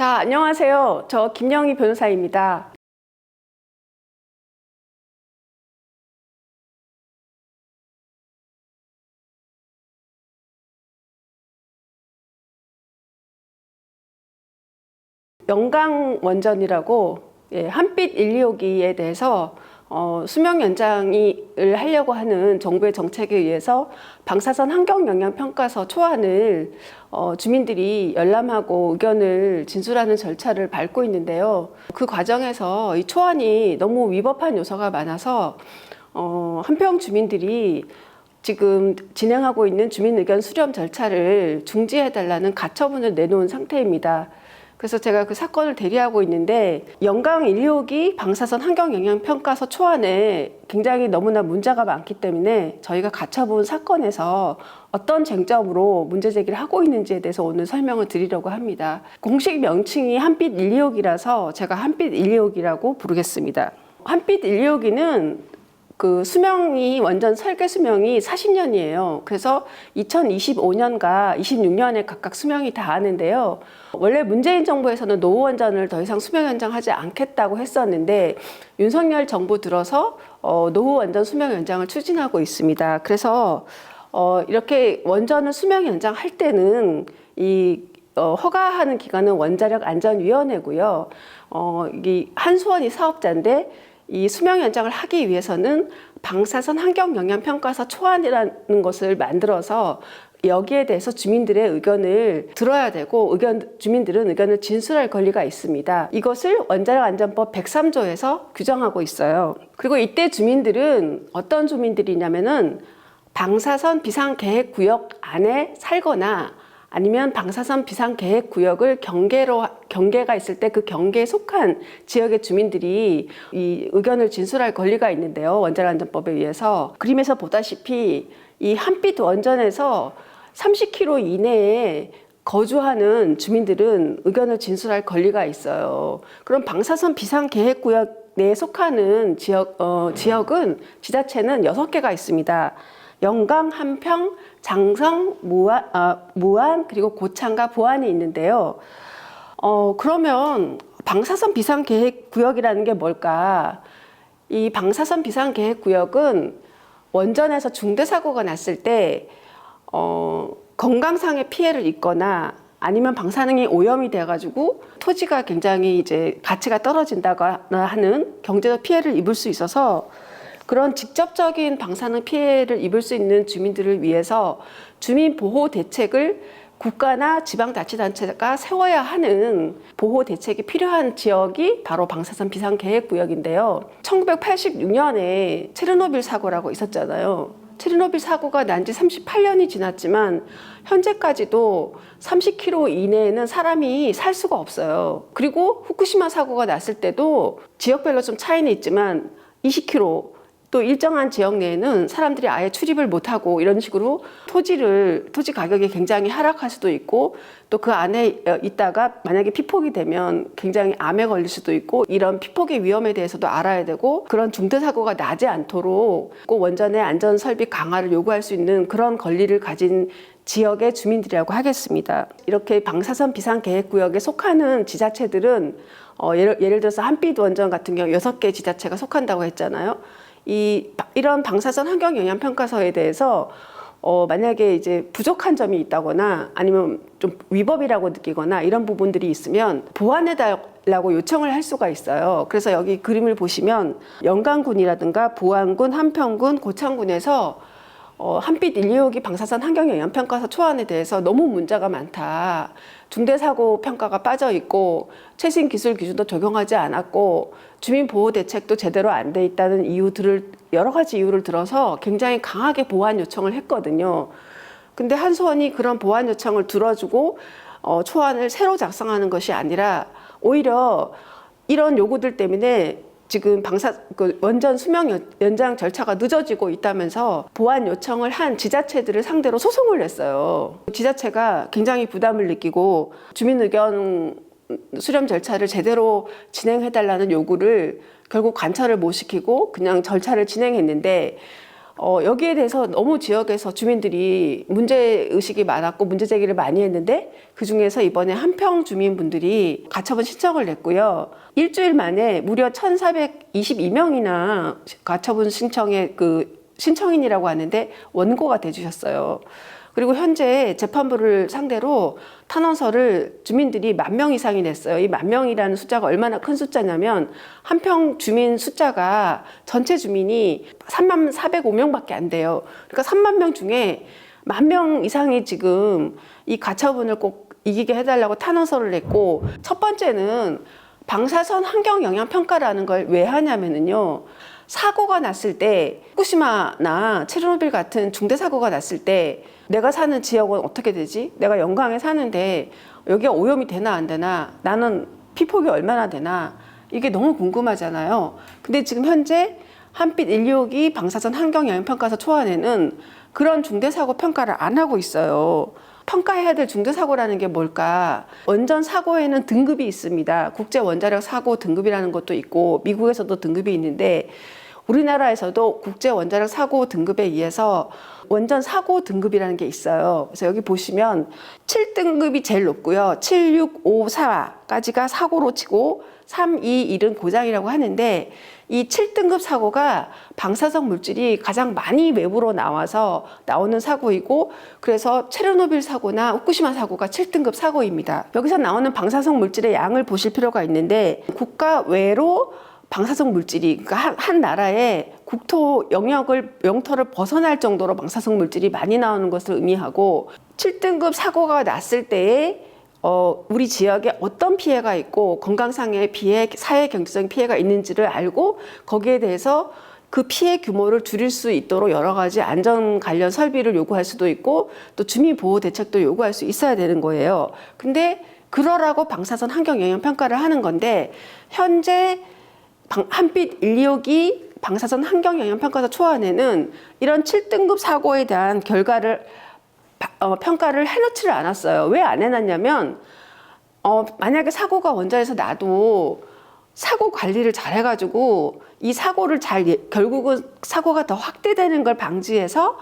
자, 안녕하세요. 저 김영희 변호사입니다. 영강 원전이라고 예, 한빛 1, 2호기에 대해서 어, 수명 연장을 하려고 하는 정부의 정책에 의해서 방사선 환경 영향 평가서 초안을 어, 주민들이 열람하고 의견을 진술하는 절차를 밟고 있는데요. 그 과정에서 이 초안이 너무 위법한 요소가 많아서 어, 한평 주민들이 지금 진행하고 있는 주민 의견 수렴 절차를 중지해달라는 가처분을 내놓은 상태입니다. 그래서 제가 그 사건을 대리하고 있는데 영강 1, 2호기 방사선 환경 영향 평가서 초안에 굉장히 너무나 문제가 많기 때문에 저희가 가처분 사건에서 어떤 쟁점으로 문제 제기를 하고 있는지에 대해서 오늘 설명을 드리려고 합니다. 공식 명칭이 한빛 1, 2호기라서 제가 한빛 1, 2호기라고 부르겠습니다. 한빛 1, 2호기는 그 수명이 원전 설계 수명이 40년이에요. 그래서 2025년과 26년에 각각 수명이 다 하는데요. 원래 문재인 정부에서는 노후 원전을 더 이상 수명 연장하지 않겠다고 했었는데 윤석열 정부 들어서 어, 노후 원전 수명 연장을 추진하고 있습니다. 그래서 어, 이렇게 원전을 수명 연장할 때는 이 어, 허가하는 기관은 원자력 안전위원회고요. 어, 이 한수원이 사업자인데 이 수명 연장을 하기 위해서는 방사선 환경 영향 평가서 초안이라는 것을 만들어서 여기에 대해서 주민들의 의견을 들어야 되고 의견 주민들은 의견을 진술할 권리가 있습니다. 이것을 원자력 안전법 103조에서 규정하고 있어요. 그리고 이때 주민들은 어떤 주민들이냐면은 방사선 비상 계획 구역 안에 살거나 아니면 방사선 비상 계획 구역을 경계로 경계가 있을 때 그 경계에 속한 지역의 주민들이 이 의견을 진술할 권리가 있는데요. 원자력 안전법에 의해서 그림에서 보다시피 이 한빛 원전에서 30km 이내에 거주하는 주민들은 의견을 진술할 권리가 있어요. 그럼 방사선 비상 계획 구역 내에 속하는 지역 어, 지역은 지자체는 여섯 개가 있습니다. 영강, 한평, 장성, 무안, 아, 무안 그리고 고창과 보안이 있는데요. 어, 그러면 방사선 비상 계획 구역이라는 게 뭘까? 이 방사선 비상 계획 구역은 원전에서 중대 사고가 났을 때 어, 건강상의 피해를 입거나 아니면 방사능이 오염이 돼가지고 토지가 굉장히 이제 가치가 떨어진다거나 하는 경제적 피해를 입을 수 있어서 그런 직접적인 방사능 피해를 입을 수 있는 주민들을 위해서 주민 보호 대책을 국가나 지방자치단체가 세워야 하는 보호 대책이 필요한 지역이 바로 방사선 비상계획구역인데요. 1986년에 체르노빌 사고라고 있었잖아요. 체르노빌 사고가 난 지 38년이 지났지만 현재까지도 30km 이내에는 사람이 살 수가 없어요. 그리고 후쿠시마 사고가 났을 때도 지역별로 좀 차이는 있지만 20km 또 일정한 지역 내에는 사람들이 아예 출입을 못하고 이런 식으로 토지를 토지 가격이 굉장히 하락할 수도 있고 또 그 안에 있다가 만약에 피폭이 되면 굉장히 암에 걸릴 수도 있고 이런 피폭의 위험에 대해서도 알아야 되고 그런 중대 사고가 나지 않도록 꼭 원전의 안전 설비 강화를 요구할 수 있는 그런 권리를 가진 지역의 주민들이라고 하겠습니다. 이렇게 방사선 비상 계획 구역에 속하는 지자체들은 어, 예를, 예를 들어서 한빛 원전 같은 경우 여섯 개 지자체가 속한다고 했잖아요. 이 이런 방사선 환경 영향 평가서에 대해서 어, 만약에 이제 부족한 점이 있다거나 아니면 좀 위법이라고 느끼거나 이런 부분들이 있으면 보완해 달라고 요청을 할 수가 있어요. 그래서 여기 그림을 보시면 영광군이라든가 보안군, 한평군, 고창군에서 어, 한빛 1, 2호기 방사선 환경 영향 평가서 초안에 대해서 너무 문제가 많다. 중대사고 평가가 빠져 있고 최신 기술 기준도 적용하지 않았고 주민 보호 대책도 제대로 안 돼 있다는 이유들을 여러 가지 이유를 들어서 굉장히 강하게 보완 요청을 했거든요. 근데 한수원이 그런 보완 요청을 들어주고 어, 초안을 새로 작성하는 것이 아니라 오히려 이런 요구들 때문에 지금 방사 그 원전 수명 연장 절차가 늦어지고 있다면서 보완 요청을 한 지자체들을 상대로 소송을 냈어요. 지자체가 굉장히 부담을 느끼고 주민 의견 수렴 절차를 제대로 진행해달라는 요구를 결국 관철을 못 시키고 그냥 절차를 진행했는데 어, 여기에 대해서 너무 지역에서 주민들이 문제 의식이 많았고 문제 제기를 많이 했는데 그 중에서 이번에 한평 주민분들이 가처분 신청을 냈고요. 일주일 만에 무려 1,422명이나 가처분 신청에 그 신청인이라고 하는데 원고가 돼주셨어요. 그리고 현재 재판부를 상대로 탄원서를 주민들이 만 명 이상이 냈어요. 이 만 명이라는 숫자가 얼마나 큰 숫자냐면 한 평 주민 숫자가 전체 주민이 3만 405명밖에 안 돼요. 그러니까 3만 명 중에 만 명 이상이 지금 이 가처분을 꼭 이기게 해달라고 탄원서를 냈고 첫 번째는 방사선 환경 영향 평가라는 걸 왜 하냐면은요. 사고가 났을 때 후쿠시마나 체르노빌 같은 중대 사고가 났을 때 내가 사는 지역은 어떻게 되지? 내가 영광에 사는데 여기가 오염이 되나 안 되나? 나는 피폭이 얼마나 되나? 이게 너무 궁금하잖아요. 근데 지금 현재 한빛 126이 방사선 환경 영향 평가서 초안에는 그런 중대 사고 평가를 안 하고 있어요. 평가해야 될 중대 사고라는 게 뭘까? 원전 사고에는 등급이 있습니다. 국제 원자력 사고 등급이라는 것도 있고 미국에서도 등급이 있는데 우리나라에서도 국제 원자력 사고 등급에 의해서 원전 사고 등급이라는 게 있어요. 그래서 여기 보시면 7등급이 제일 높고요. 7, 6, 5, 4까지가 사고로 치고 3, 2, 1은 고장이라고 하는데 이 7등급 사고가 방사성 물질이 가장 많이 외부로 나와서 나오는 사고이고 그래서 체르노빌 사고나 후쿠시마 사고가 7등급 사고입니다. 여기서 나오는 방사성 물질의 양을 보실 필요가 있는데 국가 외로 방사성 물질이 그러니까 한, 한 나라의 국토 영역을 영토를 벗어날 정도로 방사성 물질이 많이 나오는 것을 의미하고 7등급 사고가 났을 때에 어, 우리 지역에 어떤 피해가 있고 건강상의 피해, 사회 경제적인 피해가 있는지를 알고 거기에 대해서 그 피해 규모를 줄일 수 있도록 여러 가지 안전 관련 설비를 요구할 수도 있고 또 주민 보호 대책도 요구할 수 있어야 되는 거예요. 근데 그러라고 방사선 환경 영향 평가를 하는 건데 현재 방- 한빛 126이 방사선 환경 영향 평가서 초안에는 이런 7등급 사고에 대한 결과를 바- 어, 평가를 해놓지를 않았어요. 왜 안 해놨냐면 어, 만약에 사고가 원자에서 나도 사고 관리를 잘 해가지고 이 사고를 잘 예- 결국은 사고가 더 확대되는 걸 방지해서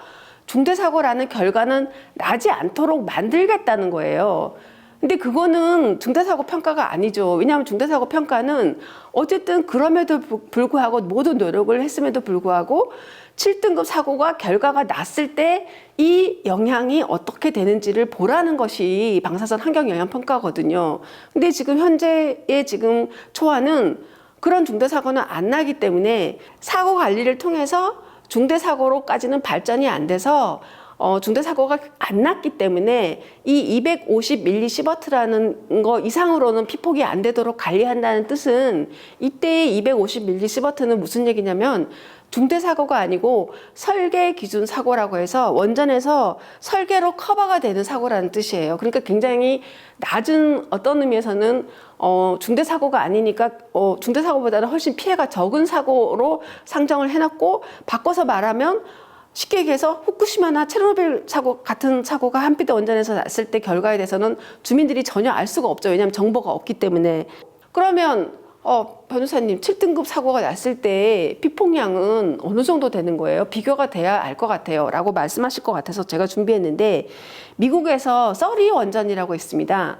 중대 사고라는 결과는 나지 않도록 만들겠다는 거예요. 근데 그거는 중대사고 평가가 아니죠. 왜냐하면 중대사고 평가는 어쨌든 그럼에도 불- 불구하고 모든 노력을 했음에도 불구하고 7등급 사고가 결과가 났을 때 이 영향이 어떻게 되는지를 보라는 것이 방사선 환경 영향 평가거든요. 근데 지금 현재의 지금 초안은 그런 중대 사고는 안 나기 때문에 사고 관리를 통해서 중대 사고로까지는 발전이 안 돼서 어, 중대 사고가 안 났기 때문에 이 250mS라는 거 이상으로는 피폭이 안 되도록 관리한다는 뜻은 이때의 250mS는 무슨 얘기냐면 중대 사고가 아니고 설계 기준 사고라고 해서 원전에서 설계로 커버가 되는 사고라는 뜻이에요. 그러니까 굉장히 낮은 어떤 의미에서는 어, 중대 사고가 아니니까 어, 중대 사고보다는 훨씬 피해가 적은 사고로 상정을 해놨고 바꿔서 말하면 쉽게 얘기해서 후쿠시마나 체르노빌 사고 같은 사고가 한빛대 원전에서 났을 때 결과에 대해서는 주민들이 전혀 알 수가 없죠. 왜냐하면 정보가 없기 때문에. 그러면 어, 변호사님 7등급 사고가 났을 때 피폭량은 어느 정도 되는 거예요? 비교가 돼야 알 것 같아요. 라고 말씀하실 것 같아서 제가 준비했는데 미국에서 써리 원전이라고 있습니다.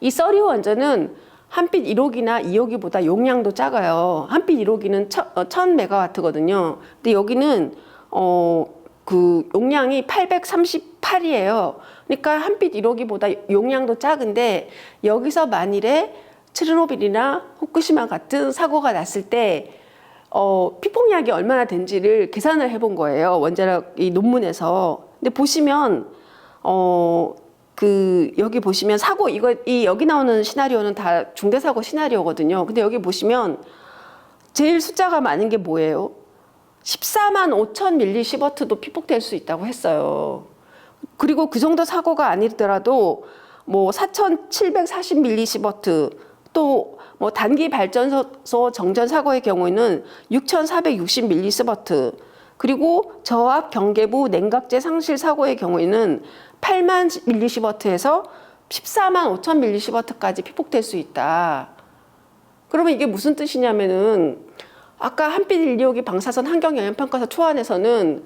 이 써리 원전은 한빛 1호기나 2호기보다 용량도 작아요. 한빛 1호기는 1000메가와트거든요. 근데 여기는 어, 그 용량이 838이에요. 그러니까 한빛 1호기보다 용량도 작은데 여기서 만일에 체르노빌이나 후쿠시마 같은 사고가 났을 때 어, 피폭량이 얼마나 된지를 계산을 해본 거예요. 원자력 이 논문에서. 근데 보시면 어, 그 여기 보시면 사고 이거 이 여기 나오는 시나리오는 다 중대 사고 시나리오거든요. 근데 여기 보시면 제일 숫자가 많은 게 뭐예요? 14만 5천 밀리시버트도 피폭될 수 있다고 했어요. 그리고 그 정도 사고가 아니더라도 뭐 4,740 밀리시버트 또 뭐 단기 발전소 정전 사고의 경우에는 6,460 밀리시버트 그리고 저압 경계부 냉각제 상실 사고의 경우에는 8만 밀리시버트에서 14만 5천 밀리시버트까지 피폭될 수 있다. 그러면 이게 무슨 뜻이냐면은 아까 한빛 126이 방사선 환경 영향 평가서 초안에서는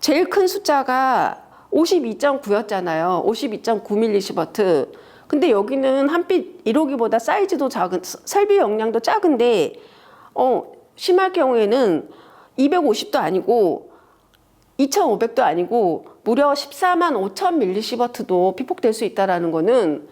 제일 큰 숫자가 52.9였잖아요. 52.9mSv. 근데 여기는 한빛 1호기보다 사이즈도 작은 설비 용량도 작은데 어 심할 경우에는 250도 아니고 2,500도 아니고 무려 14만 5천 밀리시버트도 피폭될 수 있다라는 거는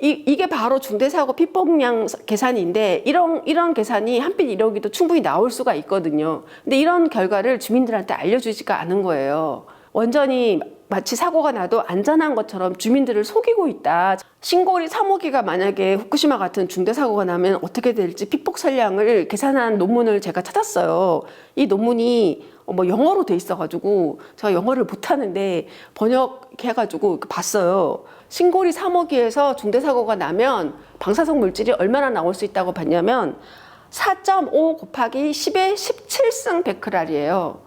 이, 이게 바로 중대사고 피폭량 계산인데 이런 이런 계산이 한빛 1호기도 충분히 나올 수가 있거든요. 근데 이런 결과를 주민들한테 알려주지가 않은 거예요. 원전이 마치 사고가 나도 안전한 것처럼 주민들을 속이고 있다. 신고리 3호기가 만약에 후쿠시마 같은 중대 사고가 나면 어떻게 될지 피폭 설량을 계산한 논문을 제가 찾았어요. 이 논문이 뭐 영어로 돼 있어가지고 제가 영어를 못하는데 번역해가지고 봤어요. 신고리 3호기에서 중대 사고가 나면 방사성 물질이 얼마나 나올 수 있다고 봤냐면 4.5 곱하기 10의 17승 베크랄이에요.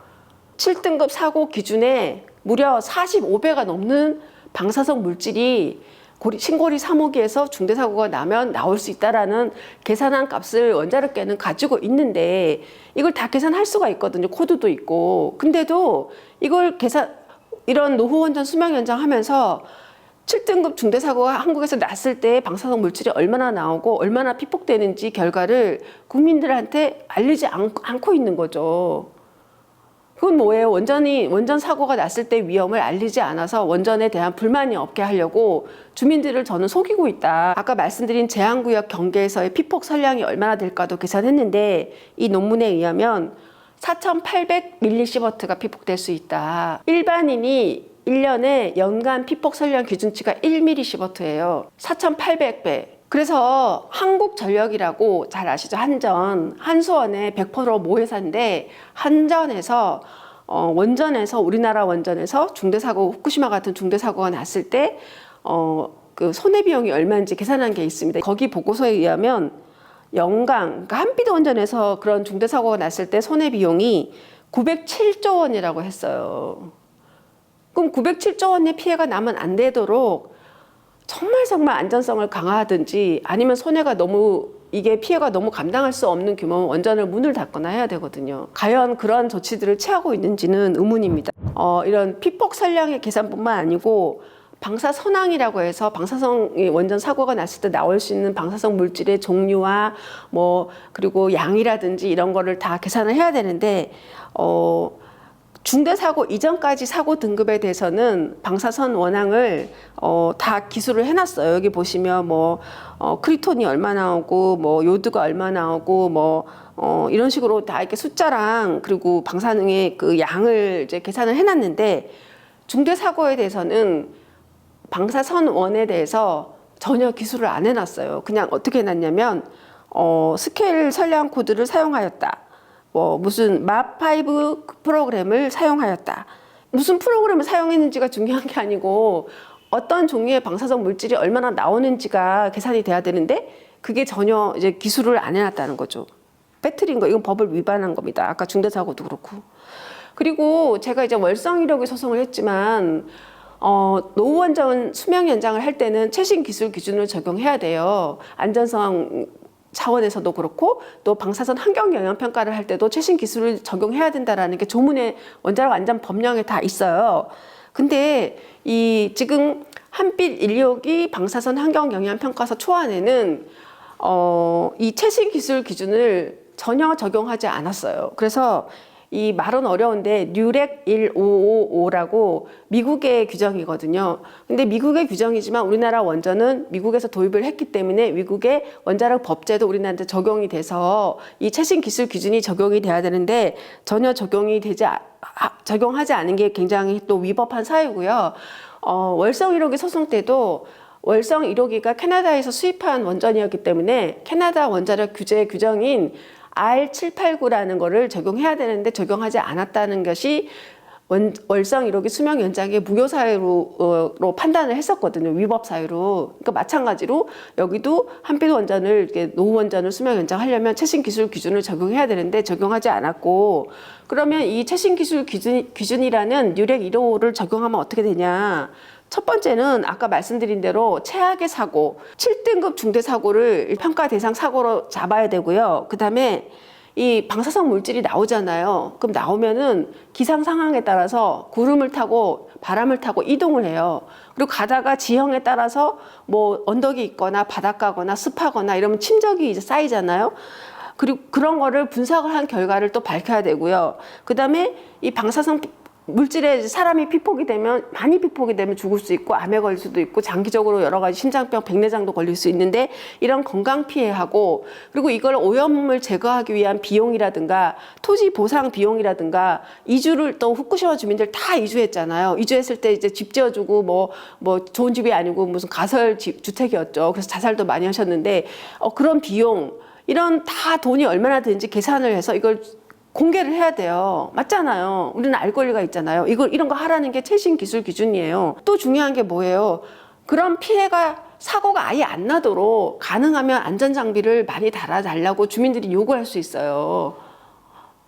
7등급 사고 기준에 무려 45배가 넘는 방사성 물질이 고리, 신고리 3호기에서 중대사고가 나면 나올 수 있다라는 계산한 값을 원자력계는 가지고 있는데 이걸 다 계산할 수가 있거든요. 코드도 있고. 근데도 이걸 계산, 이런 노후원전 수명 연장 하면서 7등급 중대사고가 한국에서 났을 때 방사성 물질이 얼마나 나오고 얼마나 피폭되는지 결과를 국민들한테 알리지 않, 않고 있는 거죠. 그건 뭐예요? 원전이 원전 사고가 났을 때 위험을 알리지 않아서 원전에 대한 불만이 없게 하려고 주민들을 저는 속이고 있다. 아까 말씀드린 제한구역 경계에서의 피폭 설량이 얼마나 될까도 계산했는데 이 논문에 의하면 4,800밀리시버트가 피폭될 수 있다. 일반인이 1년에 연간 피폭 설량 기준치가 1밀리시버트예요. 4,800배. 그래서 한국전력이라고 잘 아시죠? 한전. 한수원의 100% 모회사인데 한전에서 어, 원전에서 우리나라 원전에서 중대사고 후쿠시마 같은 중대사고가 났을 때 어, 그 손해 비용이 얼마인지 계산한 게 있습니다. 거기 보고서에 의하면 연간 그러니까 한빛 원전에서 그런 중대사고가 났을 때 손해 비용이 907조 원이라고 했어요. 그럼 907조 원의 피해가 나면 안 되도록 정말 정말 안전성을 강화하든지 아니면 손해가 너무 이게 피해가 너무 감당할 수 없는 규모면 원전을 문을 닫거나 해야 되거든요. 과연 그런 조치들을 취하고 있는지는 의문입니다. 어, 이런 피폭 설량의 계산뿐만 아니고 방사 선항이라고 해서 방사성 원전 사고가 났을 때 나올 수 있는 방사성 물질의 종류와 뭐 그리고 양이라든지 이런 거를 다 계산을 해야 되는데 어 중대 사고 이전까지 사고 등급에 대해서는 방사선 원앙을 어, 다 기술을 해놨어요. 여기 보시면 뭐 어, 크리톤이 얼마 나오고 뭐 요드가 얼마 나오고 뭐 어, 이런 식으로 다 이렇게 숫자랑 그리고 방사능의 그 양을 이제 계산을 해놨는데 중대 사고에 대해서는 방사선 원에 대해서 전혀 기술을 안 해놨어요. 그냥 어떻게 해놨냐면 어, 스케일 설량 코드를 사용하였다. 뭐 무슨 맙5 프로그램을 사용하였다. 무슨 프로그램을 사용했는지가 중요한 게 아니고 어떤 종류의 방사성 물질이 얼마나 나오는지가 계산이 돼야 되는데 그게 전혀 이제 기술을 안 해놨다는 거죠. 배틀인 거 이건 법을 위반한 겁니다. 아까 중대사고도 그렇고. 그리고 제가 이제 월성 이력의 소송을 했지만 어, 노후 원전 수명 연장을 할 때는 최신 기술 기준을 적용해야 돼요. 안전성 차원에서도 그렇고 또 방사선 환경 영향 평가를 할 때도 최신 기술을 적용해야 된다라는 게 조문에 원자력 안전 법령에 다 있어요. 근데 이 지금 한빛 126이 방사선 환경 영향 평가서 초안에는 어, 이 최신 기술 기준을 전혀 적용하지 않았어요. 그래서 이 말은 어려운데 뉴렉 1555라고 미국의 규정이거든요. 근데 미국의 규정이지만 우리나라 원전은 미국에서 도입을 했기 때문에 미국의 원자력 법제도 우리나라한테 적용이 돼서 이 최신 기술 기준이 적용이 돼야 되는데 전혀 적용이 되지 아- 아- 적용하지 않은 게 굉장히 또 위법한 사유고요. 어, 월성 1호기 소송 때도 월성 1호기가 캐나다에서 수입한 원전이었기 때문에 캐나다 원자력 규제 규정인 R789라는 거를 적용해야 되는데 적용하지 않았다는 것이 원, 월성 1호기 수명 연장의 무효 사유로 어, 로 판단을 했었거든요. 위법 사유로. 그러니까 마찬가지로 여기도 한빛 원전을 이렇게 노후 원전을 수명 연장하려면 최신 기술 기준을 적용해야 되는데 적용하지 않았고 그러면 이 최신 기술 기준, 기준이라는 유렉 1호를 적용하면 어떻게 되냐? 첫 번째는 아까 말씀드린 대로 최악의 사고, 7등급 중대 사고를 평가 대상 사고로 잡아야 되고요. 그 다음에 이 방사성 물질이 나오잖아요. 그럼 나오면은 기상 상황에 따라서 구름을 타고 바람을 타고 이동을 해요. 그리고 가다가 지형에 따라서 뭐 언덕이 있거나 바닷가거나 습하거나 이러면 침적이 이제 쌓이잖아요. 그리고 그런 거를 분석을 한 결과를 또 밝혀야 되고요. 그 다음에 이 방사성 물질에 사람이 피폭이 되면 많이 피폭이 되면 죽을 수 있고 암에 걸릴 수도 있고 장기적으로 여러 가지 심장병, 백내장도 걸릴 수 있는데 이런 건강 피해하고 그리고 이걸 오염을 제거하기 위한 비용이라든가 토지 보상 비용이라든가 이주를 또 후쿠시마 주민들 다 이주했잖아요. 이주했을 때 이제 집 지어주고 뭐뭐 좋은 집이 아니고 무슨 가설 집 주택이었죠. 그래서 자살도 많이 하셨는데 어, 그런 비용 이런 다 돈이 얼마나 드는지 계산을 해서 이걸 공개를 해야 돼요. 맞잖아요. 우리는 알 권리가 있잖아요. 이걸 이런 거 하라는 게 최신 기술 기준이에요. 또 중요한 게 뭐예요? 그런 피해가 사고가 아예 안 나도록 가능하면 안전 장비를 많이 달아달라고 주민들이 요구할 수 있어요.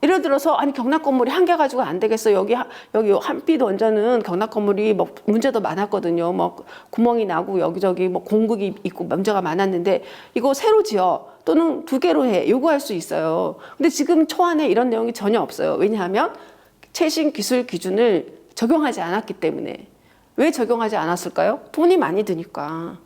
예를 들어서 아니 경락 건물이 한 개 가지고 안 되겠어. 여기 하- 여기 한빛 원전은 경락 건물이 뭐 문제도 많았거든요. 뭐 구멍이 나고 여기저기 뭐 공국이 있고 문제가 많았는데 이거 새로 지어. 또는 두 개로 해. 요구할 수 있어요. 근데 지금 초안에 이런 내용이 전혀 없어요. 왜냐하면 최신 기술 기준을 적용하지 않았기 때문에. 왜 적용하지 않았을까요? 돈이 많이 드니까.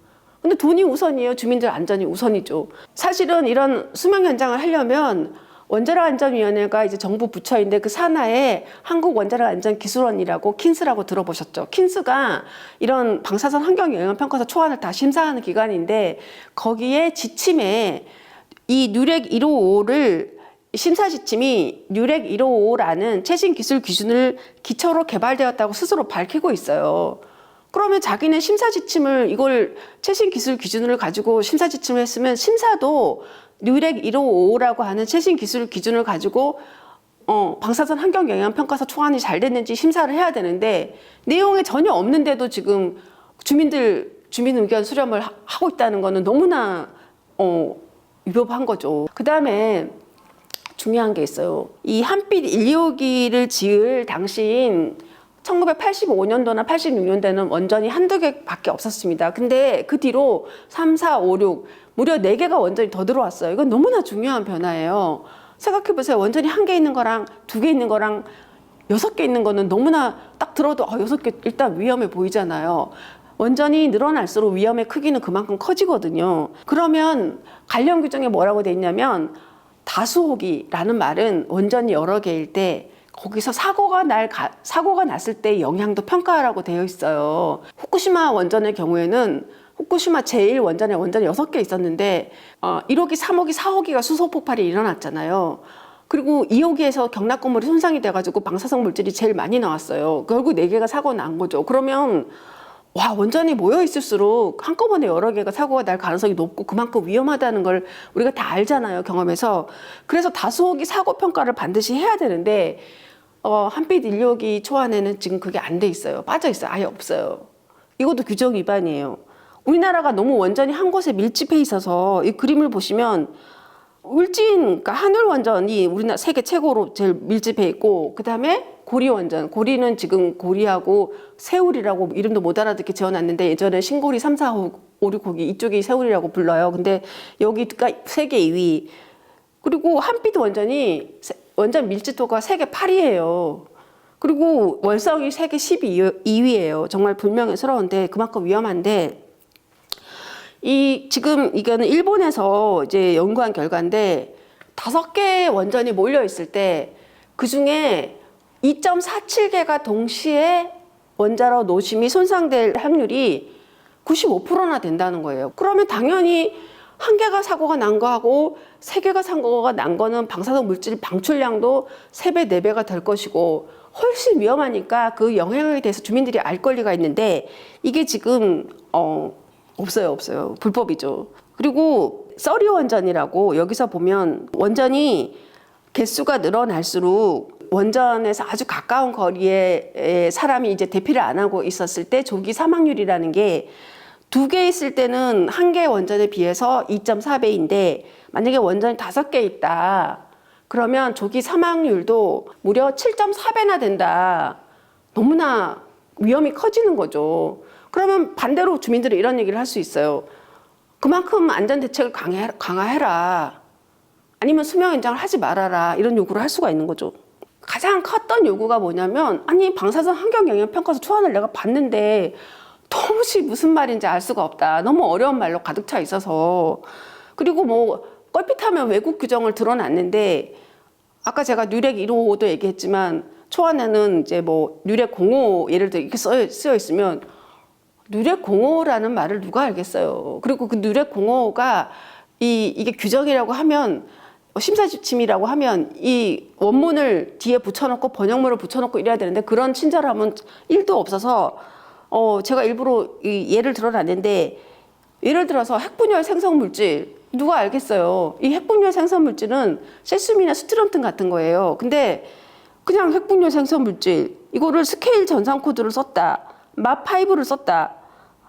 근데 돈이 우선이에요. 주민들 안전이 우선이죠. 사실은 이런 수명 연장을 하려면 원자력 안전위원회가 이제 정부 부처인데 그 산하에 한국 원자력 안전 기술원이라고 킨스라고 들어보셨죠? 킨스가 이런 방사선 환경 영향 평가서 초안을 다 심사하는 기관인데 거기에 지침에 이 뉴렉 155를 심사 지침이 뉴렉 155라는 최신 기술 기준을 기초로 개발되었다고 스스로 밝히고 있어요. 그러면 자기는 심사 지침을 이걸 최신 기술 기준을 가지고 심사 지침을 했으면 심사도 뉴렉 155라고 하는 최신 기술 기준을 가지고 어, 방사선 환경 영향 평가서 초안이 잘 됐는지 심사를 해야 되는데 내용에 전혀 없는데도 지금 주민들 주민 의견 수렴을 하- 하고 있다는 거는 너무나 어, 위법한 거죠. 그다음에 중요한 게 있어요. 이 한빛 1호기를 지을 당시인 1985년도나 86년대는 원전이 한두 개밖에 없었습니다. 근데 그 뒤로 3, 4, 5, 6 무려 4개가 원전이 더 들어왔어요. 이건 너무나 중요한 변화예요. 생각해 보세요. 원전이 한 개 있는 거랑 두 개 있는 거랑 여섯 개 있는 거는 너무나 딱 들어도 아, 여섯 개 일단 위험해 보이잖아요. 원전이 늘어날수록 위험의 크기는 그만큼 커지거든요. 그러면 관련 규정에 뭐라고 돼 있냐면 다수호기라는 말은 원전이 여러 개일 때 거기서 사고가 날 가- 사고가 났을 때 영향도 평가하라고 되어 있어요. 후쿠시마 원전의 경우에는 후쿠시마 제1 원전에 원전이 여섯 개 있었는데 어, 1호기, 3호기, 4호기가 수소 폭발이 일어났잖아요. 그리고 2호기에서 경락 건물이 손상이 돼가지고 방사성 물질이 제일 많이 나왔어요. 결국 네 개가 사고 난 거죠. 그러면 와 원전이 모여 있을수록 한꺼번에 여러 개가 사고가 날 가능성이 높고 그만큼 위험하다는 걸 우리가 다 알잖아요 경험에서. 그래서 다수호기 사고 평가를 반드시 해야 되는데 어, 한빛 인력이 초안에는 지금 그게 안 돼 있어요. 빠져 있어요. 아예 없어요. 이것도 규정 위반이에요. 우리나라가 너무 원전이 한 곳에 밀집해 있어서 이 그림을 보시면 울진, 그러니까 한울 원전이 우리나라 세계 최고로 제일 밀집해 있고 그 다음에 고리 원전. 고리는 지금 고리하고 세울이라고 이름도 못 알아듣게 지어놨는데 예전에 신고리 3, 4, 5, 5, 6 거기 이쪽이 세울이라가 불러요. 근데 여기가 세계 2위. 그리고 한빛 원전이 세- 원전 밀집도가 세계 8위예요. 그리고 월성이 세계 12위예요. 정말 불명예스러운데 그만큼 위험한데 이 지금 이거는 일본에서 이제 연구한 결과인데 다섯 개 원전이 몰려 있을 때 그 중에 2.47개가 동시에 원자로 노심이 손상될 확률이 95%나 된다는 거예요. 그러면 당연히 한 개가 사고가 난 거하고 세 개가 사고가 난 거는 방사성 물질 방출량도 세 배, 네 배가 될 것이고 훨씬 위험하니까 그 영향에 대해서 주민들이 알 권리가 있는데 이게 지금 어 없어요, 없어요. 불법이죠. 그리고 써리 원전이라고 여기서 보면 원전이 개수가 늘어날수록 원전에서 아주 가까운 거리에 에, 사람이 이제 대피를 안 하고 있었을 때 조기 사망률이라는 게 두 개 있을 때는 한 개 원전에 비해서 2.4배인데 만약에 원전이 다섯 개 있다. 그러면 조기 사망률도 무려 7.4배나 된다. 너무나 위험이 커지는 거죠. 그러면 반대로 주민들이 이런 얘기를 할 수 있어요. 그만큼 안전 대책을 강화해라. 아니면 수명 연장을 하지 말아라 이런 요구를 할 수가 있는 거죠. 가장 컸던 요구가 뭐냐면 아니 방사선 환경 영향 평가서 초안을 내가 봤는데 도무지 무슨 말인지 알 수가 없다. 너무 어려운 말로 가득 차 있어서 그리고 뭐 껄핏하면 외국 규정을 드러났는데 아까 제가 뉴렉 1호도 얘기했지만 초안에는 이제 뭐 뉴렉 05 예를 들어 이렇게 써, 쓰여 있으면 누렉 공호라는 말을 누가 알겠어요. 그리고 그 누렉 공호가 이 이게 규정이라고 하면 심사지침이라고 하면 이 원문을 뒤에 붙여놓고 번역문을 붙여놓고 이래야 되는데 그런 친절함은 1도 없어서 어 제가 일부러 이 예를 들어놨는데 예를 들어서 핵분열 생성 물질 누가 알겠어요. 이 핵분열 생성 물질은 세슘이나 스트론튼 같은 거예요. 근데 그냥 핵분열 생성 물질 이거를 스케일 전산 코드를 썼다. 마5를 썼다.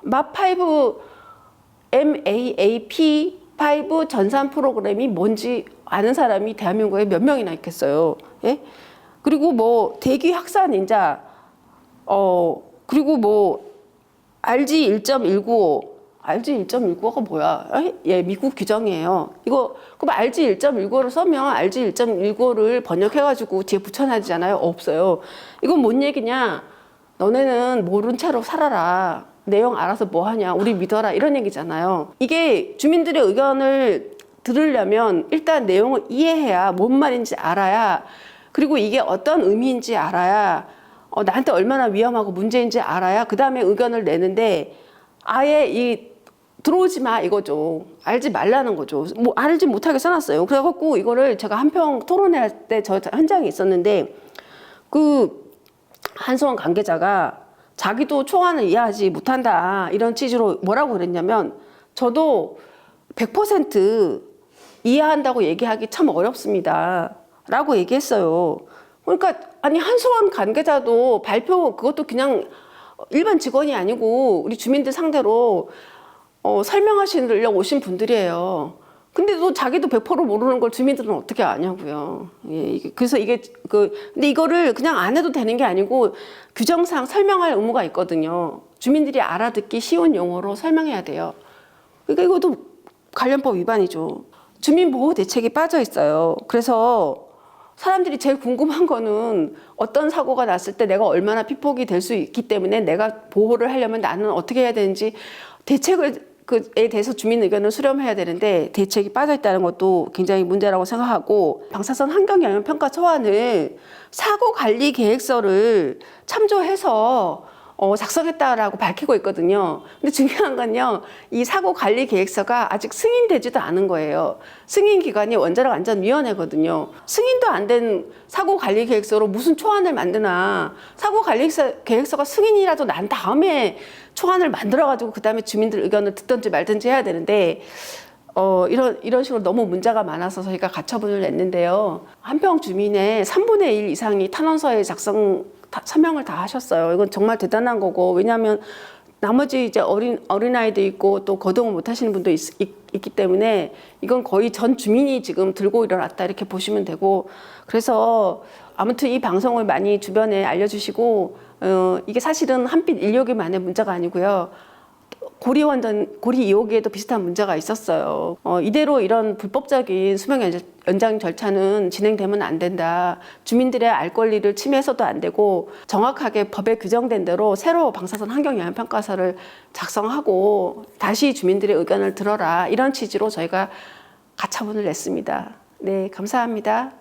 마5 MAAP5 전산 프로그램이 뭔지 아는 사람이 대한민국에 몇 명이나 있겠어요. 예? 그리고 뭐 대기 확산 인자 어 그리고 뭐 RG 1.195 RG 1.195가 뭐야? 에? 예, 미국 규정이에요. 이거 그럼 RG 1.195를 써면 RG 1.195를 번역해 가지고 뒤에 붙여놔지잖아요. 없어요. 이건 뭔 얘기냐? 너네는 모른 채로 살아라. 내용 알아서 뭐 하냐. 우리 믿어라. 이런 얘기잖아요. 이게 주민들의 의견을 들으려면 일단 내용을 이해해야 뭔 말인지 알아야 그리고 이게 어떤 의미인지 알아야 어, 나한테 얼마나 위험하고 문제인지 알아야 그 다음에 의견을 내는데 아예 이 들어오지 마 이거죠. 알지 말라는 거죠. 뭐 알지 못하게 써놨어요. 그래갖고 이거를 제가 한평 토론회 때저 현장에 있었는데 그 한수원 관계자가 자기도 초안을 이해하지 못한다 이런 취지로 뭐라고 그랬냐면 저도 100% 이해한다고 얘기하기 참 어렵습니다. 라고 얘기했어요. 그러니까 아니 한수원 관계자도 발표 그것도 그냥 일반 직원이 아니고 우리 주민들 상대로 어, 설명하시려고 오신 분들이에요. 근데도 자기도 100% 모르는 걸 주민들은 어떻게 아냐고요. 예, 그래서 이게 그 근데 이거를 그냥 안 해도 되는 게 아니고 규정상 설명할 의무가 있거든요. 주민들이 알아듣기 쉬운 용어로 설명해야 돼요. 그러니까 이것도 관련법 위반이죠. 주민보호 대책이 빠져 있어요. 그래서 사람들이 제일 궁금한 거는 어떤 사고가 났을 때 내가 얼마나 피폭이 될 수 있기 때문에 내가 보호를 하려면 나는 어떻게 해야 되는지 대책을 그에 대해서 주민 의견을 수렴해야 되는데 대책이 빠져 있다는 것도 굉장히 문제라고 생각하고 방사선 환경 영향 평가 초안을 사고 관리 계획서를 참조해서 어, 작성했다라고 밝히고 있거든요. 근데 중요한 건요, 이 사고 관리 계획서가 아직 승인되지도 않은 거예요. 승인 기관이 원자력 안전위원회거든요. 승인도 안 된 사고 관리 계획서로 무슨 초안을 만드나. 사고 관리 계획서가 승인이라도 난 다음에 초안을 만들어가지고 그 다음에 주민들 의견을 듣든지 말든지 해야 되는데, 어, 이런, 이런 식으로 너무 문제가 많아서 저희가 가처분을 냈는데요. 한평 주민의 3분의 1 이상이 탄원서에 작성, 다, 서명을 다 하셨어요. 이건 정말 대단한 거고, 왜냐하면 나머지 이제 어린, 어린아이도 있고 또 거동을 못 하시는 분도 있, 있, 기 때문에 이건 거의 전 주민이 지금 들고 일어났다 이렇게 보시면 되고, 그래서 아무튼 이 방송을 많이 주변에 알려주시고, 어, 이게 사실은 한빛 인력에만의 문제가 아니고요. 고리 원전 고리 2호기에도 비슷한 문제가 있었어요. 어, 이대로 이런 불법적인 수명 연장- 연장 절차는 진행되면 안 된다. 주민들의 알 권리를 침해해서도 안 되고 정확하게 법에 규정된 대로 새로 방사선 환경 영향 평가서를 작성하고 다시 주민들의 의견을 들어라 이런 취지로 저희가 가처분을 냈습니다. 네, 감사합니다.